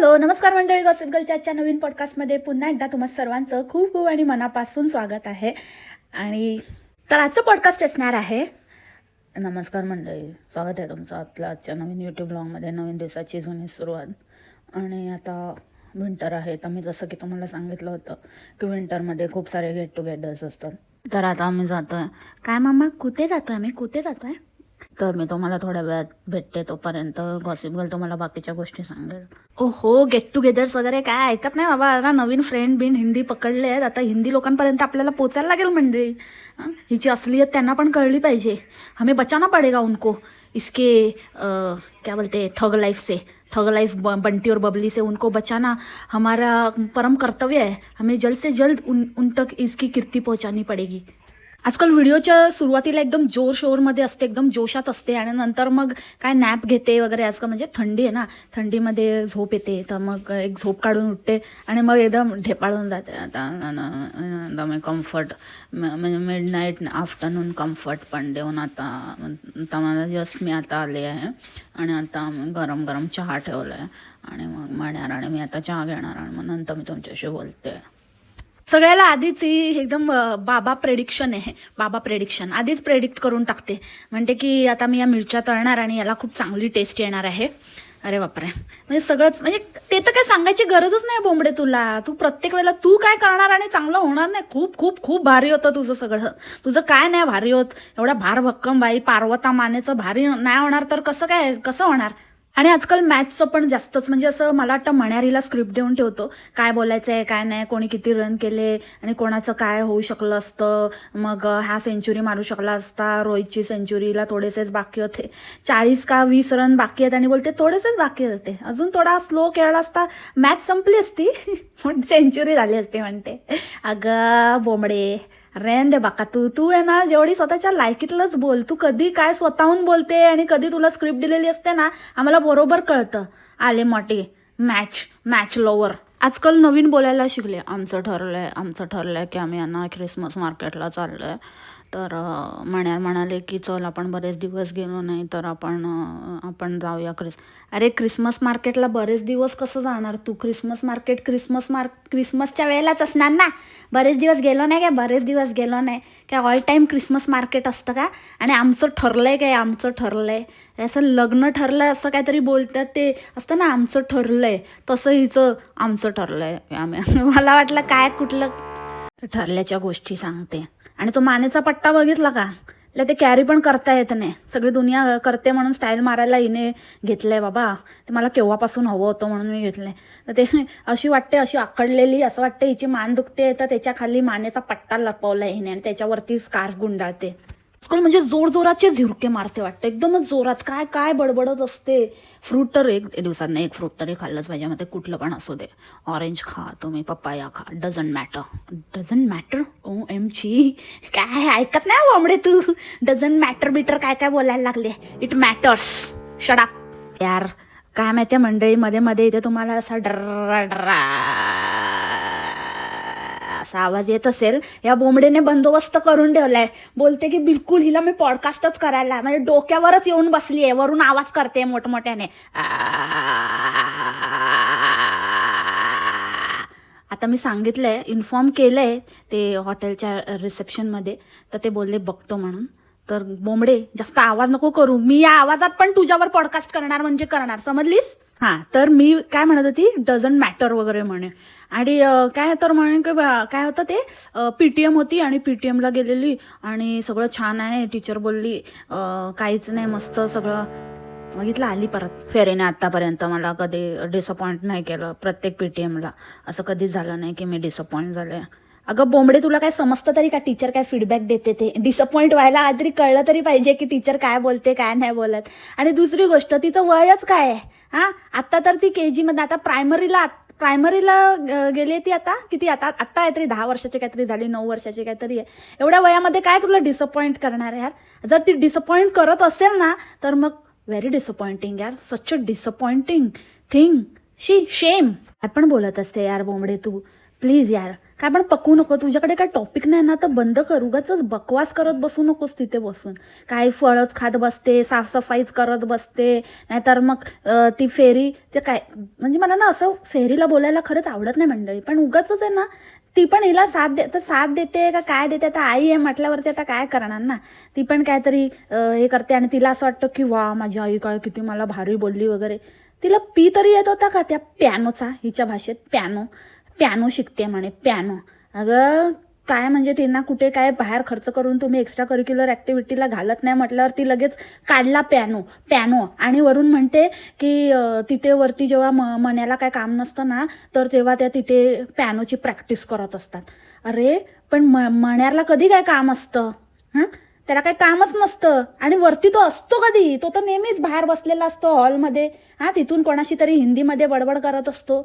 Hello नमस्कार मंडळी. Gossip गर्लच्या आजच्या नवीन पॉडकास्टमध्ये पुन्हा एकदा तुम्हा सर्वांचं खूप खूप आणि मनापासून स्वागत आहे. आणि तर आजचं पॉडकास्ट असणार आहे. नमस्कार मंडळी. स्वागत आहे तुमचं आपल्या आजच्या नवीन यूट्यूब ब्लॉगमध्ये नवीन दिवसाची जुनी सुरुवात. आणि आता विंटर आहे तर मी जसं की तुम्हाला सांगितलं होतं की विंटरमध्ये खूप सारे गेट टुगेदर्स असतात. तर आता आम्ही जातो आहे काय मामा? कुठे जातो आहे आम्ही? कुठे जातो आहे तर मी तुम्हाला थोड्या वेळात भेटते तोपर्यंत गॉसिप गर्ल तुम्हाला बाकीच्या गोष्टी सांगेल. ओ हो गेट टुगेदर्स वगैरे काय? ऐकत नाही बाबा आता नवीन फ्रेंड बिन हिंदी पकडले आहेत आता हिंदी लोकांपर्यंत आपल्याला पोचायला लागेल मंडळी. हं? हिची असलियत त्यांना पण कळली पाहिजे. हमें बचाना पडेगा उनको. इसके क्या बोलते ठग लाइफ से. ठग लाइफ बंटी और बबली से उनको बचाना हमारा परम कर्तव्य है. हमें जल्द से जल्द उन उन तक इसकी कीर्ती पहुंचानी पडेगी. आजकाल व्हिडिओच्या सुरुवातीला एकदम जोर शोरमध्ये असते एकदम जोशात असते आणि नंतर मग काय नॅप घेते वगैरे आजकाल म्हणजे थंडी आहे ना थंडीमध्ये झोप येते तर मग एक झोप काढून उठते आणि मग एकदम ढेपाळून जाते. आता न- मी कम्फर्ट म्हणजे मिड नाईट आफ्टरनून कम्फर्ट पण देऊन आता आता मला जस्ट मी आता आले आहे आणि आता गरम गरम चहा ठेवला आहे आणि मग म्हणणार आणि मी आता चहा घेणार आणि मग नंतर मी तुमच्याशी बोलते. सगळ्याला आधीच ही एकदम बाबा प्रेडिक्शन आहे. बाबा प्रेडिक्शन आधीच प्रेडिक्ट करून टाकते. म्हणते की आता मी या मिरच्या तळणार आणि याला खूप चांगली टेस्ट येणार आहे. अरे बापरे. म्हणजे सगळंच म्हणजे ते तर काय सांगायची गरजच नाही बोंबडे तुला. तू प्रत्येक वेळेला तू काय करणार आणि चांगलं होणार नाही. खूप खूप खूप भारी होतं तुझं सगळं. तुझं काय नाही भारी होत. एवढा भार भक्कम बाई. पार्वता मानेचं भारी नाही होणार तर कसं काय कसं होणार? आणि आजकाल मॅचचं पण जास्तच म्हणजे असं मला वाटतं मण्यारीला स्क्रिप्ट देऊन ठेवतो. काय बोलायचं आहे काय नाही कोणी किती रन केले आणि कोणाचं काय होऊ शकलं असतं. मग हा सेंचुरी मारू शकला असता रोहितची सेंचुरीला थोडेसेच बाकी होते. चाळीस का वीस रन बाकी आहेत आणि बोलते थोडेसेच बाकी होते. अजून थोडा स्लो खेळला असता मॅच संपली असती. पण सेंचुरी झाली असते म्हणते. अगं बोंबडे रेन दे बाका तू तू आहे ना जेवढी स्वतःच्या लायकीतलंच बोल. तू कधी काय स्वतःहून बोलते आणि कधी तुला स्क्रिप्ट दिलेली असते ना आम्हाला बरोबर कळतं. आले मोठे. मॅच मॅच लोवर आजकाल नवीन बोलायला शिकले. आमचं ठरलंय आमचं ठरलंय की आम्ही यांना ख्रिसमस मार्केटला चाललोय. तर अं, म्हण्यार म्हणाले की चल आपण बरेच दिवस गेलो नाही तर आपण आपण जाऊया क्रिस अरे क्रिसमस मार्केटला बरेच दिवस कसं जाणार तू? क्रिसमस मार्केट क्रिसमस मार्क क्रिसमसच्या वेळेलाच असणार ना? बरेच दिवस गेलो नाही काय? बरेच दिवस गेलो नाही. काय ऑल टाईम क्रिसमस मार्केट असतं का? आणि आमचं ठरलंय काय? आमचं ठरलंय. असं लग्न ठरलंय असं काहीतरी बोलतात ते. असतं ना आमचं ठरलंय. तसं हिचं आमचं ठरलंय. आम्ही मला वाटलं काय कुठलं ठरल्याच्या गोष्टी सांगते. आणि तो मानेचा पट्टा बघितला का? ला ते कॅरी पण करता येत नाही. सगळी दुनिया करते म्हणून स्टाईल मारायला हिने घेतलंय बाबा. ते मला केव्हापासून हवं होतं म्हणून मी घेतलंय. तर ते अशी वाटते अशी आकडलेली असं वाटते हिची मान दुखते तर त्याच्याखाली मानेचा पट्टा लपवलाय हिने आणि त्याच्यावरती स्कार्फ गुंडाळते. आजकाल म्हणजे जोरजोराचे झिरके मारते वाटतं. एकदमच जोरात. काय काय बडबडत असते. फ्रूट तर एक दिवसात नाही एक फ्रूट तरी खाल्लंच पाहिजे. मग ते कुठलं पण असू दे. ऑरेंज खा तुम्ही पप्पाया खा. Doesn't matter doesn't matter O M ची काय ऐकत नाही वामडे तू. डझंट मॅटर बिटर काय काय बोलायला लागले. इट मॅटर्स शडाक यार काय माहितीये मंडळी मध्ये मध्ये इथे तुम्हाला असा डर्रा डर्रा असा आवाज येत असेल या बोंबडेने बंदोबस्त करून ठेवलाय. बोलते की बिलकुल हिला मी पॉडकास्टच करायला म्हणजे डोक्यावरच येऊन बसली आहे. वरून आवाज करते मोठमोठ्याने. आता मी सांगितलंय इन्फॉर्म केलंय ते हॉटेलच्या रिसेप्शनमध्ये तर ते बोलले बघतो म्हणून. तर बोंबडे जास्त आवाज नको करू. मी या आवाजात पण तुझ्यावर पॉडकास्ट करणार म्हणजे करणार. समजलीस? हां तर मी काय म्हणत होती डझंट मॅटर वगैरे म्हणे. आणि काय तर म्हणे की काय होतं ते पी टी एम होती आणि पी टी एमला गेलेली आणि सगळं छान आहे टीचर बोलली काहीच नाही मस्त सगळं. बघितलं आली परत फेरेने आत्तापर्यंत मला कधी डिसअपॉइंट नाही केलं प्रत्येक पी टी एमला असं कधीच झालं नाही की मी डिसअपॉइंट झाले. अगं बोंबडे तुला काय समजतं तरी का? टीचर काय फीडबॅक देते ते? डिसअपॉइंट व्हायला आधी कळलं तरी पाहिजे की टीचर काय बोलते काय नाही बोलत. आणि दुसरी गोष्ट तिचं वयच काय आहे? हां? आत्ता तर ती के जीमध्ये आता प्रायमरीला प्रायमरीला गेली ती आता? किती आता? आत्ता काहीतरी दहा वर्षाची काहीतरी झाली नऊ वर्षाची काहीतरी आहे. एवढ्या वयामध्ये काय तुला डिसअपॉइंट करणार आहे यार? जर ती डिसअपॉइंट करत असेल ना तर मग व्हेरी डिसअपॉइंटिंग यार. सच अ डिसअपॉइंटिंग थिंग शी शेम पण बोलत असते यार बोंबडे तू प्लीज यार काय पण पकवू नको तुझ्याकडे काय टॉपिक नाही ना तर बंद कर. उगाच बकवास करत बसू नकोस तिथे बसून. काही फळच खात बसते साफसफाईच करत बसते नाहीतर मग ती फेरी ते काय म्हणजे मला ना असं फेरीला बोलायला खरंच आवडत नाही मंडळी. पण उगाच आहे ना ती पण हिला साथ दे तर साथ देते का काय देते? आता आई आहे म्हटल्यावरती आता काय करणार ना? ती पण काहीतरी हे करते आणि तिला असं वाटतं की वा माझी आई काय किती मला भारी बोलली वगैरे. तिला पी तरी येत होता का त्या प्यानोचा हिच्या भाषेत पॅनो प्यानो शिकते म्हणे प्यानो. अगं काय म्हणजे त्यांना कुठे काय बाहेर खर्च करून तुम्ही एक्स्ट्रा करिक्युलर ॲक्टिव्हिटीला घालत नाही म्हटल्यावर ती लगेच काढला प्यानो पॅनो आणि वरून म्हणते की तिथे वरती जेव्हा म मण्याला काय काम नसतं ना तर तेव्हा त्या तिथे पॅनोची प्रॅक्टिस करत असतात. अरे पण म मण्याला कधी काय काम असतं? हां? त्याला काही कामच नसतं. आणि वरती तो असतो कधी? तो तर नेहमीच बाहेर बसलेला असतो हॉलमध्ये हां तिथून कोणाशी तरी हिंदीमध्ये बडबड करत असतो.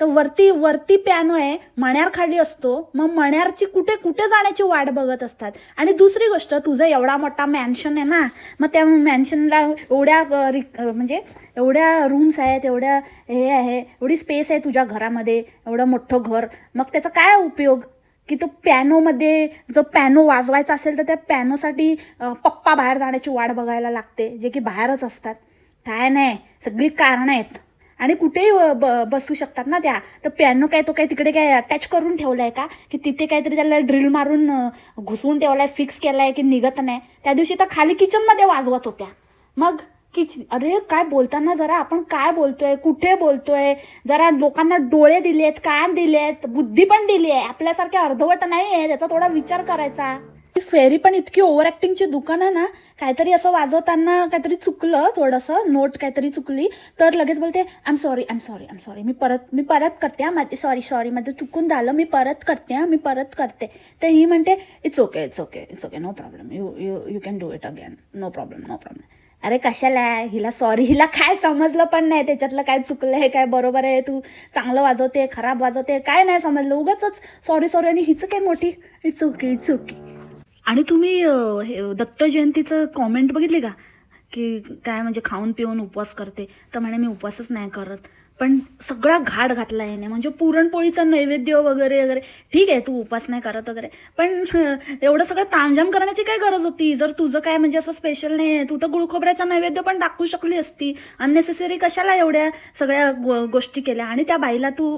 तर वरती वरती प्यानो आहे मण्यार खाली असतो. मग मण्यारची कुठे कुठे जाण्याची वाट बघत असतात? आणि दुसरी गोष्ट तुझं एवढा मोठा मॅन्शन आहे ना मग त्या मॅन्शनला एवढ्या रिक- म्हणजे एवढ्या रूम्स आहेत एवढ्या हे आहे एवढी स्पेस आहे तुझ्या घरामध्ये एवढं मोठं घर. मग त्याचा काय उपयोग? की तो पॅनोमध्ये जो पॅनो वाजवायचा असेल तर त्या पॅनोसाठी पप्पा बाहेर जाण्याची वाट बघायला लागते जे की बाहेरच असतात. काय नाही सगळी कारणं आहेत. आणि कुठेही ब- बसू शकतात ना त्या. तर प्यानो काय तो काय तिकडे काय अटॅच करून ठेवलाय का? की तिथे काहीतरी त्याला ड्रिल मारून अ, घुसवून ठेवलाय फिक्स केलाय की निघत नाही. त्या दिवशी तर खाली किचनमध्ये वाजवत होत्या. मग किच अरे काय बोलताना जरा आपण काय बोलतोय कुठे बोलतोय? जरा लोकांना डोळे दिलेत कान दिलेत बुद्धी पण दिली आहे आपल्यासारखे अर्धवट नाही आहे त्याचा थोडा विचार करायचा. ती फेरी पण इतकी ओव्हर ॲक्टिंगची दुकान आहे ना काहीतरी असं वाजवताना काहीतरी चुकलं थोडंसं नोट काहीतरी चुकली तर लगेच बोलते I am sorry I am sorry I am sorry मी परत मी परत करते माझी सॉरी सॉरी माझं चुकून झालं मी परत करते मी परत करते. तर ही म्हणते it's okay it's okay it's okay no problem you you you can do it again no problem no problem अरे कशाला आहे? हिला सॉरी हिला काय समजलं पण नाही त्याच्यातलं काय चुकलं आहे काय बरोबर आहे तू चांगलं वाजवते खराब वाजवते काय नाही समजलं उगाच सॉरी सॉरी आणि हिचं काय मोठी इट्स ओके इट्स ओके आणि तुम्ही हे दत्त जयंतीचं कॉमेंट बघितली का? की काय म्हणजे खाऊन पिऊन उपवास करते तर म्हणे मी उपवासच नाही करत. पण सगळा घाट घातला याने. म्हणजे पुरणपोळीचा नैवेद्य वगैरे वगैरे. ठीक आहे तू उपास नाही करत वगैरे. पण एवढं सगळं तामझाम करण्याची काय गरज होती? जर तुझं काय म्हणजे असं स्पेशल नाही आहे. तू तर गुळखोबऱ्याचा नैवेद्य पण टाकू शकली असती. अननेसेसरी कशाला एवढ्या सगळ्या गो गोष्टी केल्या? आणि त्या बाईला तू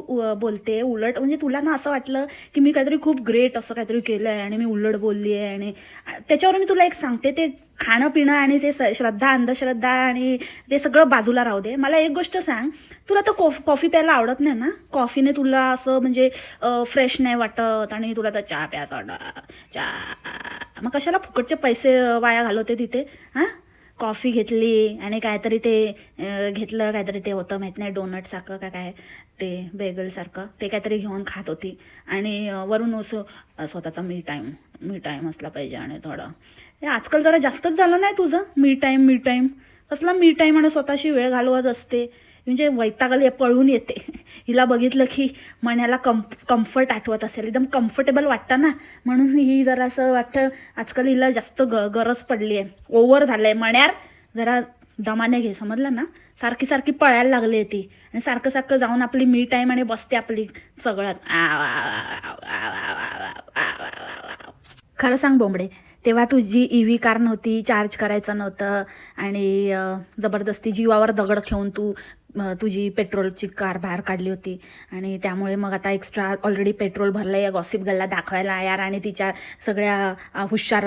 बोलते उलट. म्हणजे तुला ना असं वाटलं की मी काहीतरी खूप ग्रेट असं काहीतरी केलं आहे आणि मी उलट बोलली आहे आणि त्याच्यावर मी तुला एक सांगते. ते खाणं पिणं आणि ते श्रद्धा अंधश्रद्धा आणि ते सगळं बाजूला राहू दे. मला एक गोष्ट सांग. तुला तर कॉफ कॉफी प्यायला आवडत नाही ना? कॉफीने तुला असं म्हणजे फ्रेश नाही वाटत आणि तुला तर चहा प्यायचा वाटत. चहा. मग कशाला फुकटचे पैसे वाया घालवते तिथे? हां? कॉफी घेतली आणि काहीतरी ते घेतलं काहीतरी ते होतं माहीत नाही डोनट सारखं काय काय ते बेगलसारखं ते काहीतरी घेऊन खात होती. आणि वरून असं स्वतःचा मी टाईम मी टाईम असला पाहिजे आणि थोडं. हे आजकाल जरा जास्तच झालं नाही तुझं? मी टाईम मी टाईम कसला मी टाईम आणि स्वतःशी वेळ घालवत असते? म्हणजे वैतागाला पळून येते हिला बघितलं की मनाला कम कम्फर्ट आठवत असेल एकदम कम्फर्टेबल वाटतं ना म्हणून ही जरा असं वाटतं आजकाल हिला जास्त ग गरज पडली आहे ओव्हर झालं आहे मण्यार जरा दमाने घे समजलं ना सारखी सारखी पळायला लागली आहे ती आणि सारखं सारखं जाऊन आपली मी टाईम आणि बसते आपली सगळ्यात खरं सांग बोंबडे तेव्हा तुझी ई व्ही कार नव्हती चार्ज करायचं नव्हतं आणि जबरदस्ती जीवावर दगड ठेवून तू तुझी पेट्रोलची कार बाहेर काढली होती आणि त्यामुळे मग आता एक्स्ट्रा ऑलरेडी पेट्रोल भरलं या गॉसिप गल्ला दाखवायला यार आणि तिच्या सगळ्या हुशार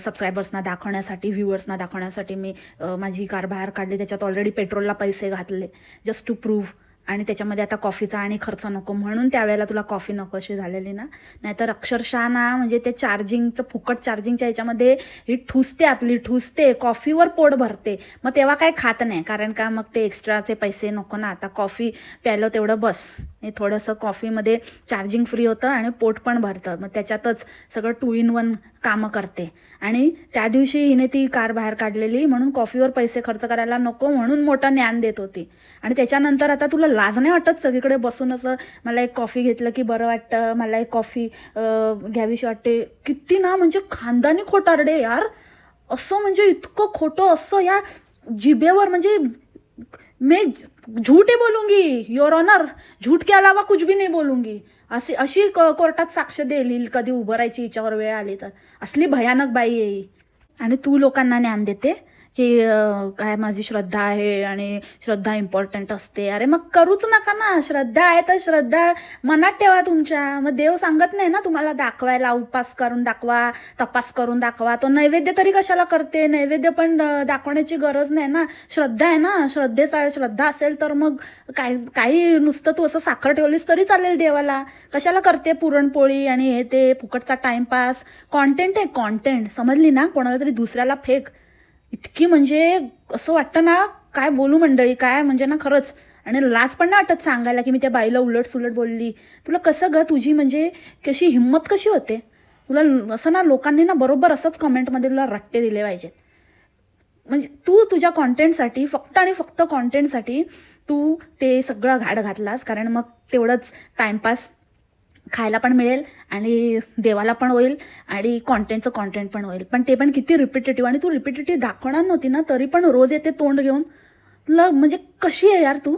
सबस्क्रायबर्सना दाखवण्यासाठी व्ह्युअर्सना दाखवण्यासाठी मी माझी कार बाहेर काढली. त्याच्यात ऑलरेडी पेट्रोलला पैसे घातले. जस्ट टू प्रूव्ह आणि त्याच्यामध्ये आता कॉफीचा आणि खर्च नको म्हणून त्यावेळेला तुला कॉफी नको अशी झालेली ना. नाहीतर अक्षरशः ना म्हणजे ते चार्जिंगचं फुकट चार्जिंगच्या याच्यामध्ये ही ठुसते आपली ठुसते. कॉफीवर पोट भरते. मग तेव्हा काय खात नाही. कारण का मग ते एक्स्ट्राचे पैसे नको ना. आता कॉफी प्यायलं तेवढं बस. हे थोडंसं कॉफीमध्ये चार्जिंग फ्री होतं आणि पोट पण भरतं. मग त्याच्यातच सगळं टू इन वन कामं करते. आणि त्या दिवशी हिने ती कार बाहेर काढलेली म्हणून कॉफीवर पैसे खर्च करायला नको म्हणून मोठं ज्ञान देत होती. आणि त्याच्यानंतर आता तुला लाज नाही वाटत सगळीकडे बसून असं मला एक कॉफी घेतलं की बरं वाटतं मला एक कॉफी घ्यावीशी वाटते. किती ना म्हणजे खानदानी खोटारडे यार. असं म्हणजे इतकं खोटं असं या जिभेवर म्हणजे मैं झूट ही बोलूंगी योर ऑनर झूठ के अलावा कुछ भी नाही बोलूंगी. अशी अशी क- कोर्टात साक्ष देईल कधी उभं राहायची हिच्यावर वेळ आली तर. असली भयानक बाई आहे आणि तू लोकांना ज्ञान देते? की काय माझी श्रद्धा आहे आणि श्रद्धा इम्पॉर्टंट असते. अरे मग करूच नका ना. श्रद्धा आहे तर श्रद्धा मनात ठेवा तुमच्या. मग देव सांगत नाही ना तुम्हाला दाखवायला उपास करून दाखवा तपास करून दाखवा. तो नैवेद्य तरी कशाला करते? नैवेद्य पण दाखवण्याची गरज नाही ना. श्रद्धा आहे ना. श्रद्धेचा श्रद्धा असेल तर मग काय काही नुसतं तू असं साखर ठेवलीस तरी चालेल देवाला. कशाला करते पुरणपोळी आणि हे ते फुकटचा टाइमपास कॉन्टेंट आहे कॉन्टेंट समजली ना? कोणाला तरी दुसऱ्याला फेक. इतकी म्हणजे असं वाटतं ना काय बोलू मंडळी काय म्हणजे ना खरंच. आणि लाज पण ना वाटत सांगायला की मी त्या बाईला उलट सुलट बोलली. तुला कसं ग तुझी म्हणजे कशी हिंमत कशी होते? तुला असं ना लोकांनी ना बरोबर असंच कमेंटमध्ये तुला रट्टे दिले पाहिजेत. म्हणजे तू तुझ्या कॉन्टेंटसाठी फक्त आणि फक्त कॉन्टेंटसाठी तू ते सगळं घाट घातलास. कारण मग तेवढंच टाइमपास खायला पण मिळेल आणि देवाला पण होईल आणि कॉन्टेंटचं कॉन्टेंट पण होईल. पण ते पण किती रिपिटेटिव्ह आणि तू रिपिटेटिव्ह दाखवणार नव्हती ना तरी पण रोज येते तोंड घेऊन. तुला म्हणजे कशी आहे यार तू?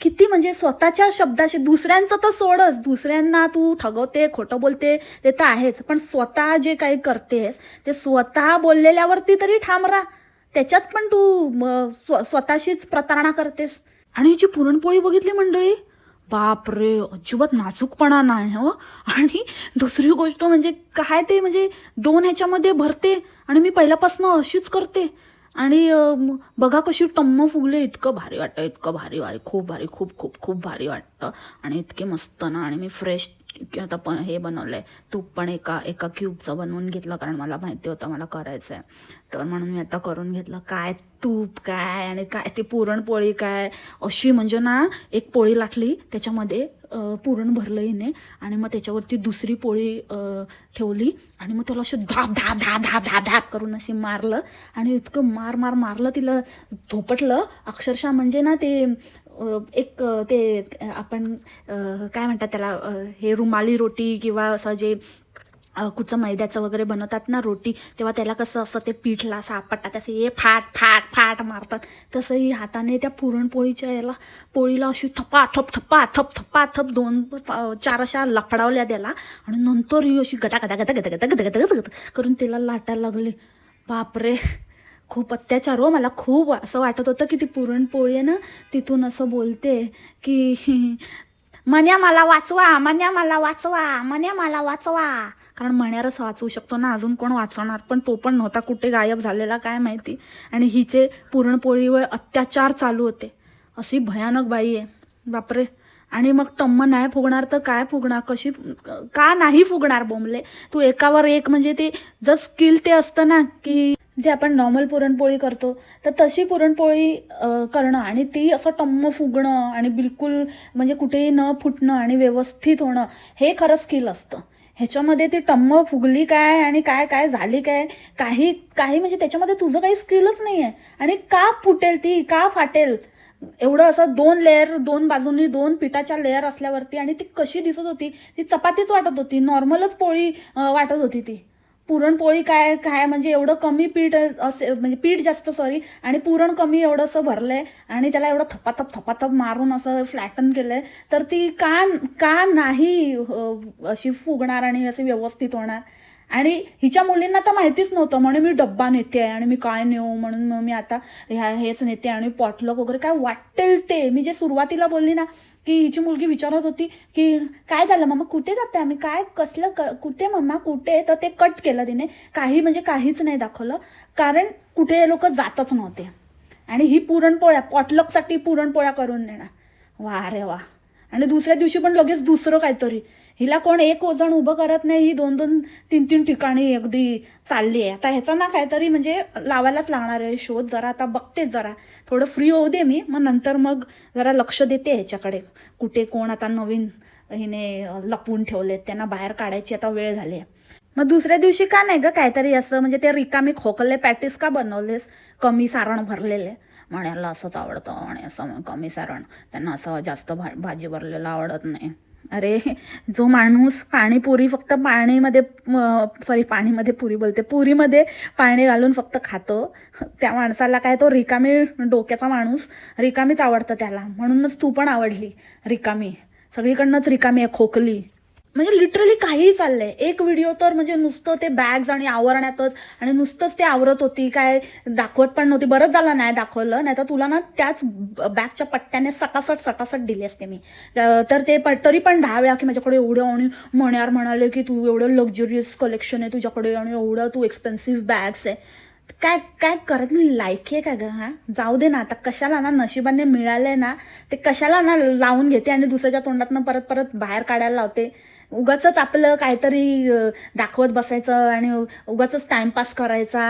किती म्हणजे स्वतःच्या शब्दाशी दुसऱ्यांचं तर सोडच. दुसऱ्यांना तू ठगवते खोटं बोलते ते तर आहेच. पण स्वतः जे काही करतेस ते स्वतः बोललेल्यावरती तरी ठाम राहा. त्याच्यात पण तू स्व स्वतःशीच प्रतारणा करतेस. आणि हिची पुरणपोळी बघितली मंडळी? बापरे अजिबात नाजूकपणा नाही हो? आणि दुसरी गोष्ट म्हणजे काय ते म्हणजे दोन ह्याच्यामध्ये भरते आणि मी पहिल्यापासून अशीच करते. आणि बघा कशी टम्म फुगले इतकं भारी वाटतं इतकं भारी भारी खूप भारी खूप खूप खूप भारी वाटतं. आणि इतके मस्त ना आणि मी फ्रेश आता पण हे बनवलं आहे तूप पण एका एका क्यूबचं बनवून घेतलं कारण मला माहिती होतं मला करायचं आहे तर म्हणून मी आता करून घेतलं. काय तूप काय आणि काय ते पुरणपोळी काय? अशी म्हणजे ना एक पोळी लाटली त्याच्यामध्ये पुरण भरलं हिने आणि मग त्याच्यावरती दुसरी पोळी ठेवली आणि मग त्याला असं धाप धाप धाप धाप धाप धाप करून अशी मारलं आणि इतकं मार मार मारलं तिला धोपटलं. अक्षरशः म्हणजे ना ते एक ते आपण काय म्हणतात त्याला हे रुमाली रोटी किंवा असं जे कुठचं मैद्याचं वगैरे बनवतात ना रोटी तेव्हा त्याला कसं असं ते पीठला असं आपटतात असे हे फाट फाट फाट मारतात. तसंही हाताने त्या पुरणपोळीच्या याला पोळीला अशी थप्पा थप थप्पा थप थप्पा थप दोन चार अशा लफडावल्या त्याला आणि नंतर ही अशी गदा गदा गदा गदा गदा गदा गदा गदा गदा करून त्याला लाटायला लागली. बापरे! खूप अत्याचार हो. मला खूप असं वाटत होतं की ती पुरणपोळी आहे ना तिथून असं बोलते की मन्या मला वाचवा मन्या मला वाचवा मन्या मला वाचवा. कारण मण्यारच वाचवू शकतो ना अजून कोण वाचवणार? पण तो पण नव्हता कुठे गायब झालेला काय माहिती? आणि हिचे पुरणपोळीवर अत्याचार चालू होते. अशी भयानक बाई आहे. बापरे. आणि मग टम्म नाही फुगणार तर काय फुगणार? कशी का नाही फुगणार बोंबले? तू एकावर एक म्हणजे ते जर स्किल ते असतं ना की जे आपण नॉर्मल पुरणपोळी करतो तर तशी पुरणपोळी करणं आणि ती असं टम्म फुगणं आणि बिलकुल म्हणजे कुठेही न फुटणं आणि व्यवस्थित होणं हे खरं स्किल असतं. ह्याच्यामध्ये ती टम्म फुगली काय आणि काय काय झाली काय? काही काही म्हणजे त्याच्यामध्ये तुझं काही स्किलच नाही आहे आणि का फुटेल ती? का फाटेल? एवढं असं दोन लेअर दोन बाजूंनी दोन पिठाच्या लेअर असल्यावरती आणि ती कशी दिसत होती ती चपातीच वाटत होती नॉर्मलच पोळी वाटत होती ती. पुरणपोळी काय काय म्हणजे एवढं कमी पीठ असे म्हणजे पीठ जास्त सॉरी आणि पुरण कमी एवढं असं भरलं भरलंय आणि त्याला एवढं थपाथप थपाथप मारून असं फ्लॅटन केलंय तर ती का का नाही अशी फुगणार आणि अशी व्यवस्थित होणार. आणि हिच्या मुलींना तर माहितीच नव्हतं. म्हणून मी डब्बा नेते आहे आणि मी काय नेऊ? म्हणून मग मी आता ह्या हेच नेते आणि पॉटलक वगैरे काय वाटेल ते. मी जे सुरुवातीला बोलली ना की हिची मुलगी विचारत होती की काय झालं मम्मा कुठे जाते आम्ही? काय कसलं क कुठे मम्मा कुठे? तर ते कट केलं तिने. काही म्हणजे काहीच नाही दाखवलं. कारण कुठे हे लोक जातच नव्हते. आणि ही पुरणपोळ्या पॉटलकसाठी पुरणपोळ्या करून देणार. वा रे वा आणि दुसऱ्या दिवशी पण लगेच दुसरं काहीतरी. हिला कोण एक ओजण उभं करत नाही ही दोन दोन तीन तीन ठिकाणी अगदी चालली आहे. आता ह्याचा ना काहीतरी म्हणजे लावायलाच लागणार आहे शोध. जरा आता बघतेच जरा. थोडं फ्री होऊ दे मी मग नंतर मग जरा लक्ष देते ह्याच्याकडे. कुठे कोण आता नवीन हिने लपवून ठेवलेत त्यांना बाहेर काढायची आता वेळ झाली आहे. मग दुसऱ्या दिवशी का नाही ग काहीतरी असं म्हणजे ते रिकामी खोकले पॅटीस का बनवलेस? कमी सारण भरलेले. म्हणायला असंच आवडतं म्हणे असं कमी सारण. त्यांना असं जास्त भा भाजी भरलेलं आवडत नाही. अरे जो माणूस पाणीपुरी फक्त पाणीमध्ये सॉरी पाणीमध्ये पुरी बोलते. पुरीमध्ये पाणी घालून फक्त खातं. त्या माणसाला काय तो रिकामी डोक्याचा माणूस रिकामीच आवडतं त्याला. म्हणूनच तू पण आवडली रिकामी. सगळीकडनंच रिकामी आहे खोकली. म्हणजे लिटरली काहीही चाललंय. एक व्हिडिओ तर म्हणजे नुसतं ते बॅग्स आणि आवरण्यातच आणि नुसतंच ते आवरत होती काय दाखवत पण नव्हती. बरंच झालं नाही दाखवलं नाही तर तुला ना त्याच बॅगच्या पट्ट्याने सटासट सटासट दिली असते मी. तर ते प- तरी पण दहा वेळा की माझ्याकडे एवढं आणि म्हण्यावर म्हणाले की तू एवढं लक्झुरियस कलेक्शन आहे तुझ्याकडे आणि एवढं तू एक्सपेन्सिव्ह बॅग्स आहे. काय काय करत लायकी आहे का ग हा? जाऊ दे ना आता कशाला ना नशिबाने मिळालंय ना ते कशाला ना लावून घेते आणि दुसऱ्याच्या तोंडातनं परत परत बाहेर काढायला लावते. उगाच आपलं काहीतरी दाखवत बसायचं आणि उगाच टाइमपास करायचा.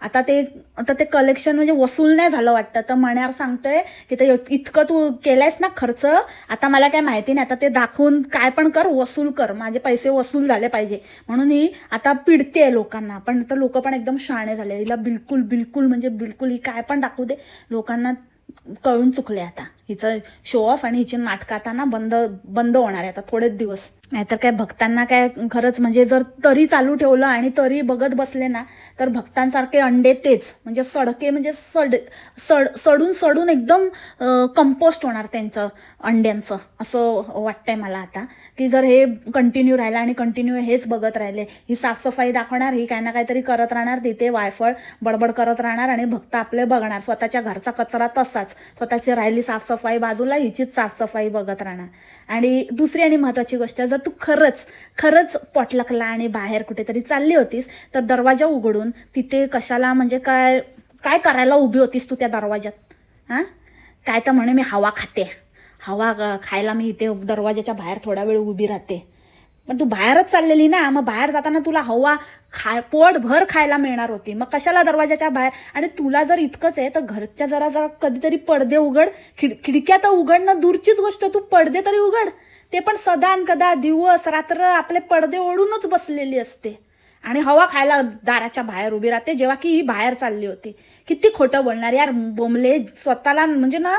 आता ते आता ते कलेक्शन म्हणजे वसूल नाही झालं वाटतं. तर मण्यावर सांगतोय की ते इतकं तू केलंयस ना खर्च आता मला काय माहिती नाही. आता ते दाखवून काय पण कर वसूल कर. माझे पैसे वसूल झाले पाहिजे. म्हणून ही आता पिडते लोकांना. पण तर लोक पण एकदम शाणे झाले. हिला बिलकुल बिलकुल म्हणजे बिलकुल ही काय पण दाखवू दे लोकांना कळून चुकले आता. हिचं शो ऑफ आणि हिची नाटकं आता ना बंद बंद होणार आहे. आता थोडेच दिवस. नाहीतर काय भक्तांना काय खरंच म्हणजे जर तरी चालू ठेवलं आणि तरी बघत बसले ना तर भक्तांसारखे अंडे तेच. म्हणजे सडके म्हणजे सड सड सडून सडून एकदम कंपोस्ट होणार त्यांचं अंड्यांचं असं वाटतंय मला आता. की जर हे कंटिन्यू राहिलं आणि कंटिन्यू हेच बघत राहिले ही साफसफाई दाखवणार ही काही ना काहीतरी करत राहणार तिथे वायफळ बडबड करत राहणार आणि भक्त आपले बघणार. स्वतःच्या घरचा कचरा तसाच स्वतःची राहिली साफसफाई बाजूला हिचीच साफसफाई बघत राहणार. आणि दुसरी आणि महत्त्वाची गोष्ट जर तू खरंच खरंच पॉटलकला आणि बाहेर कुठेतरी चालली होतीस तर दरवाजा उघडून तिथे कशाला म्हणजे काय काय करायला उभी होतीस तू त्या दरवाज्यात? हां? काय तर म्हणे मी हवा खाते. हवा खायला मी इथे दरवाजाच्या बाहेर थोडा वेळ उभी राहते. पण तू बाहेरच चाललेली ना मग बाहेर जाताना तुला हवा खाय पोटभर खायला मिळणार होती. मग कशाला दरवाजाच्या बाहेर? आणि तुला जर इतकंच आहे तर घरच्या जरा जरा कधीतरी पडदे उघड. खिड खिडक्या तर उघड ना दूरचीच गोष्ट. तू पडदे तरी उघड. ते पण सदा न कदा दिवस रात्र आपले पडदे ओढूनच बसलेली असते. आणि हवा खायला दाराच्या बाहेर उभी राहते जेव्हा की ही बाहेर चालली होती. किती खोटं बोलणार यार बोंबले स्वतःला म्हणजे ना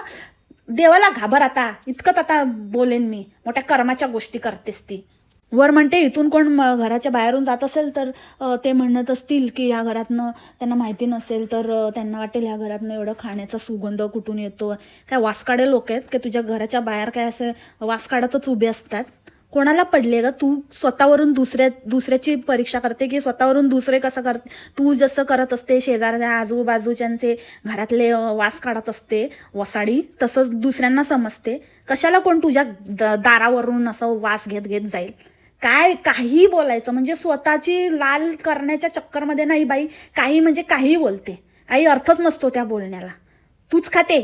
देवाला घाबर आता इतकंच आता बोलेन मी. मोठ्या कर्माच्या गोष्टी करतेस ती. वर म्हणते इथून कोण घराच्या बाहेरून जात असेल तर ते म्हणत असतील की ह्या घरातनं त्यांना माहिती नसेल तर त्यांना वाटेल ह्या घरातनं एवढं खाण्याचा सुगंध कुठून येतो. काय वासकाडे लोक आहेत की तुझ्या घराच्या बाहेर काय असे वासकाडातच उभे असतात? कोणाला पडले का तू स्वतःवरून दुसऱ्या दुसऱ्याची परीक्षा करते की स्वतःवरून दुसरे कसं करते तू जसं करत असते शेजारच्या आजूबाजूच्यांचे घरातले वास काढत असते वसाडी तसंच दुसऱ्यांना समजते. कशाला कोण तुझ्या द- दारावरून असं वास घेत घेत जाईल? काय काही बोलायचं म्हणजे स्वतःची लाल करण्याच्या चक्करमध्ये नाही बाई काही म्हणजे काही बोलते. काही अर्थच नसतो त्या बोलण्याला. तूच खाते.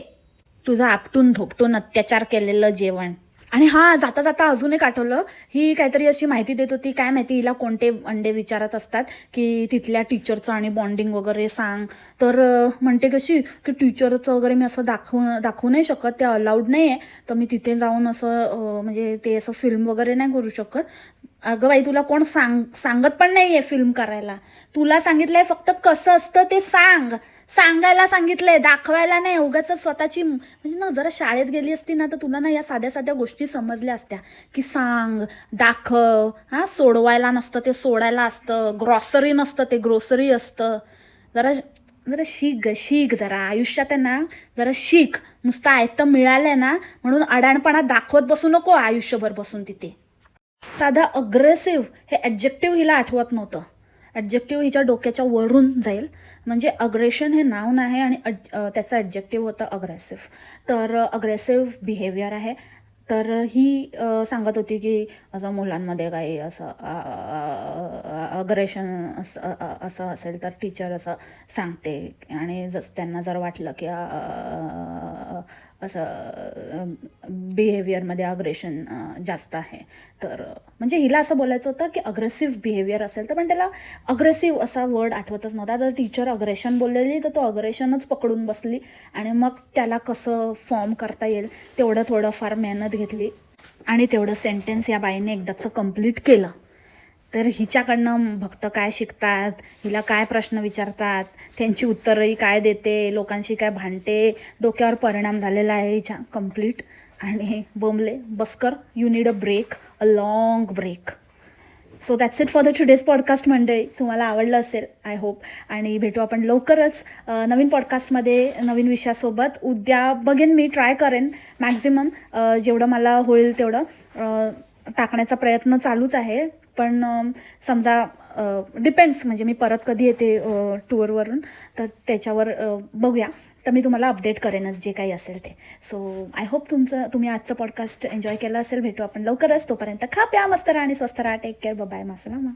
तुझं आपटून धोपटून अत्याचार केलेलं जेवण. आणि हा जाता जाता अजून एक आठवलं ही काहीतरी अशी माहिती देत होती. काय माहिती हिला कोणते अंडे विचारत असतात की तिथल्या टीचरचं आणि बॉन्डिंग वगैरे सांग. तर म्हणते कशी की टीचरचं वगैरे मी असं दाखवू दाखवू नाही शकत ते अलाउड नाही आहे तर मी तिथे जाऊन असं म्हणजे ते असं फिल्म वगैरे नाही करू शकत. अगं बाई तुला कोण सांग सांगत पण नाही आहे फिल्म करायला. तुला सांगितलंय फक्त कसं असतं ते सांग. सांगायला सांगितलंय दाखवायला नाही. उगाच स्वतःची म्हणजे ना जरा शाळेत गेली असती ना तर तुला ना या साध्या साध्या गोष्टी समजल्या असत्या. की सांग दाखव. हा सोडवायला नसतं ते सोडायला असतं. ग्रॉसरी नसतं ते ग्रोसरी असतं. जरा जरा शिक ग शिक जरा. आयुष्यात आहे ना जरा शिक. नुसतं आयतं मिळालंय ना म्हणून अडाणपणा दाखवत बसू नको आयुष्यभर बसून तिथे. साधा अग्रेसिव्ह हे ॲडजेक्टिव्ह हिला आठवत नव्हतं. ॲडजेक्टिव्ह हिच्या डोक्याच्या वरून जाईल. म्हणजे अग्रेशन हे नाऊन आहे आणि अड- त्याचं ॲडजेक्टिव्ह होतं अग्रेसिव्ह तर अग्रेसिव्ह बिहेवियर आहे. तर ही सांगत होती की असं मुलांमध्ये काही असं अग्रेशन असं असं असेल तर टीचर असं सांगते. आणि जस त्यांना जर वाटलं की असं बिहेवियरमध्ये अग्रेशन जास्त आहे. तर म्हणजे हिला असं बोलायचं होतं की अग्रेसिव्ह बिहेवियर असेल तर पण त्याला अग्रेसिव्ह असा वर्ड आठवतच नव्हता. जर टीचर अग्रेशन बोललेली तर तो अग्रेशनच पकडून बसली आणि मग त्याला कसं फॉर्म करता येईल तेवढं थोडंफार मेहनत घेतली आणि तेवढं सेंटेन्स या बाईने एकदाचं कंप्लीट केलं. तर हिच्याकडनं भक्त काय शिकतात? हिला काय प्रश्न विचारतात? त्यांची उत्तरही काय देते? लोकांशी काय भांडते? डोक्यावर परिणाम झालेला आहे हिच्या कंप्लीट आणि Bomble बस्कर you need a break a long break so that's it for the today's podcast मंडळी. तुम्हाला आवडलं असेल आय होप आणि भेटू आपण लवकरच नवीन पॉडकास्टमध्ये नवीन विषयासोबत. उद्या बघेन मी ट्राय करेन मॅक्झिमम जेवढं मला होईल तेवढं. टाकण्याचा प्रयत्न चालूच आहे. पण समजा डिपेंड्स म्हणजे मी परत कधी येते टूरवरून तर त्याच्यावर बघूया. तर मी तुम्हाला अपडेट करेनच जे काही असेल ते. सो आय होप तुमचं तुम्ही आजचं पॉडकास्ट एन्जॉय केलं असेल. भेटू आपण लवकरच. तोपर्यंत खा प्या मस्त राहा आणि स्वस्त राहा. Take care bye मासला